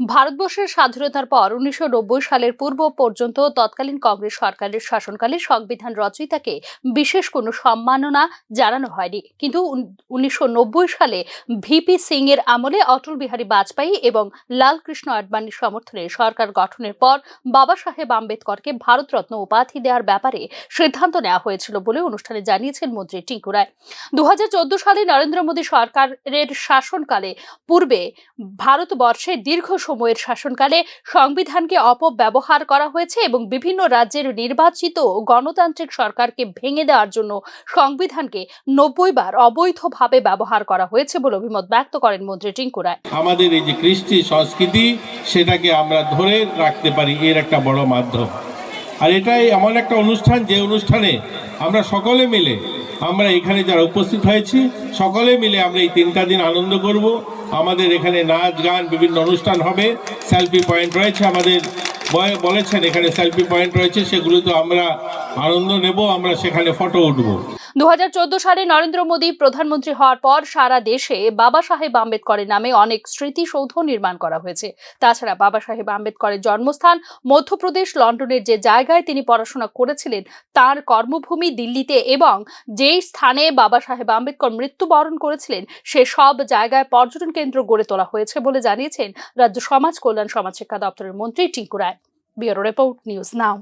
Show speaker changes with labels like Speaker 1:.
Speaker 1: ভারতবর্ষের স্বাধীনতার পর উনিশশো নব্বই সালের পূর্ব পর্যন্ত তৎকালীন কংগ্রেস সরকারের শাসনকালে সংবিধান রচয়িতাকে বিশেষ কোনো সম্মাননা জানানো হয়নি। কিন্তু উনিশশো সালে ভিপি সিং এর আমলে অটল বিহারী বাজপেয়ী এবং লালকৃষ্ণ আডবাণীর সমর্থনে সরকার গঠনের পর বাবা সাহেব আম্বেদকরকে ভারতরত্ন উপাধি দেওয়ার ব্যাপারে সিদ্ধান্ত নেওয়া হয়েছিল বলে অনুষ্ঠানে জানিয়েছেন মন্ত্রী টিঙ্কু রায়। দু হাজার চোদ্দ সালে নরেন্দ্র মোদী সরকারের শাসনকালে পূর্বে ভারতবর্ষে দীর্ঘ সময়ের শাসনকালে সংবিধানকে অপব্যবহার করা হয়েছে এবং বিভিন্ন রাজ্যের নির্বাচিত গণতান্ত্রিক সরকারকে ভেঙে দেওয়ার জন্য সংবিধানকে নব্বই বার অবৈধভাবে ব্যবহার করা হয়েছে বলে অভিমত ব্যক্ত করেন মন্ত্রী টিঙ্কু রায়।
Speaker 2: আমাদের এই যে কৃষ্টি সংস্কৃতি, সেটাকে আমরা ধরে রাখতে পারি, এর একটা বড় মাধ্যম। আর এটাই এমন একটা অনুষ্ঠান, যে অনুষ্ঠানে আমরা সকলে মিলে আমরা এখানে যারা উপস্থিত হয়েছি, সকলে মিলে আমরা এই তিনটা দিন আনন্দ করব। আমাদের এখানে নাচ, গান, বিভিন্ন অনুষ্ঠান হবে। সেলফি পয়েন্ট রয়েছে আমাদের। বলেছেন, এখানে সেলফি পয়েন্ট রয়েছে, সেগুলো তো আমরা আনন্দ নেব, আমরা সেখানে ফটো উঠবো।
Speaker 1: দু হাজার চোদ্দ সালে নরেন্দ্র মোদী প্রধানমন্ত্রী হওয়ার পর সারা দেশে বাবা সাহেব আম্বেদকরের নামে অনেক স্মৃতিসৌধ নির্মাণ করা হয়েছে। তাছাড়া বাবা সাহেব আম্বেদকরের জন্মস্থান মধ্যপ্রদেশ লন্ডনের যে জায়গায় তিনি পড়াশোনা করেছিলেন, তার কর্মভূমি দিল্লিতে এবং যেই স্থানে বাবা সাহেব আম্বেদকর মৃত্যুবরণ করেছিলেন, সে সব জায়গায় পর্যটন কেন্দ্র গড়ে তোলা হয়েছে বলে জানিয়েছেন রাজ্য সমাজ কল্যাণ সমাজ শিক্ষা দপ্তরের মন্ত্রী Tinku Roy. Bureau report, news now.